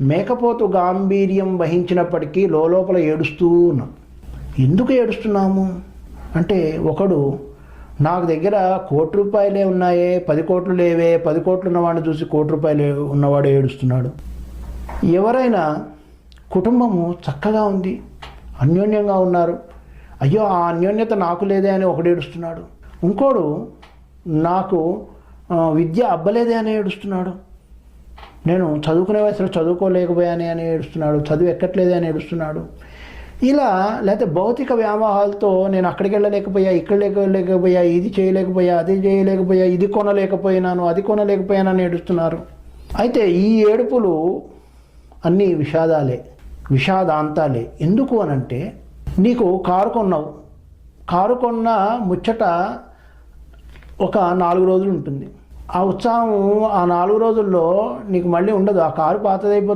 మేకపోతు గాంభీర్యం వహించినప్పటికీ లోపల ఏడుస్తూ ఉన్నాం. ఎందుకు ఏడుస్తున్నాము? అంటే ఒకడు నాకు దగ్గర కోటి రూపాయలే ఉన్నాయే పది కోట్లు లేవే పది కోట్లు ఉన్నవాడిని చూసి కోటి రూపాయలు ఉన్నవాడు ఏడుస్తున్నాడు. ఎవరైనా కుటుంబము చక్కగా ఉంది అన్యోన్యంగా ఉన్నారు. అయ్యో ఆ అన్యోన్యత నాకు లేదే అని ఒకడు ఏడుస్తున్నాడు. ఇంకోడు నాకు విద్య అబ్బలేదే అని ఏడుస్తున్నాడు. నేను చదువుకునే వయసులో చదువుకోలేకపోయానే అని ఏడుస్తున్నాడు చదువు ఎక్కట్లేదే అని ఏడుస్తున్నాడు. ఇలా లేకపోతే భౌతిక వ్యామోహాలతో నేను అక్కడికి వెళ్ళలేకపోయా ఇక్కడ లేకపోయా ఇది చేయలేకపోయా అది చేయలేకపోయా ఇది కొనలేకపోయినాను అది కొనలేకపోయానని ఏడుస్తున్నారు. అయితే ఈ ఏడుపులు అన్నీ విషాదాలే విషాదాంతాలే. ఎందుకు అనంటే నీకు కారు కొన్నావు. కారు కొన్న ముచ్చట ఒక నాలుగు రోజులు ఉంటుంది. ఆ ఉత్సాహం ఆ నాలుగు రోజుల్లో నీకు మళ్ళీ ఉండదు. ఆ కారు పాతదైపోతుంది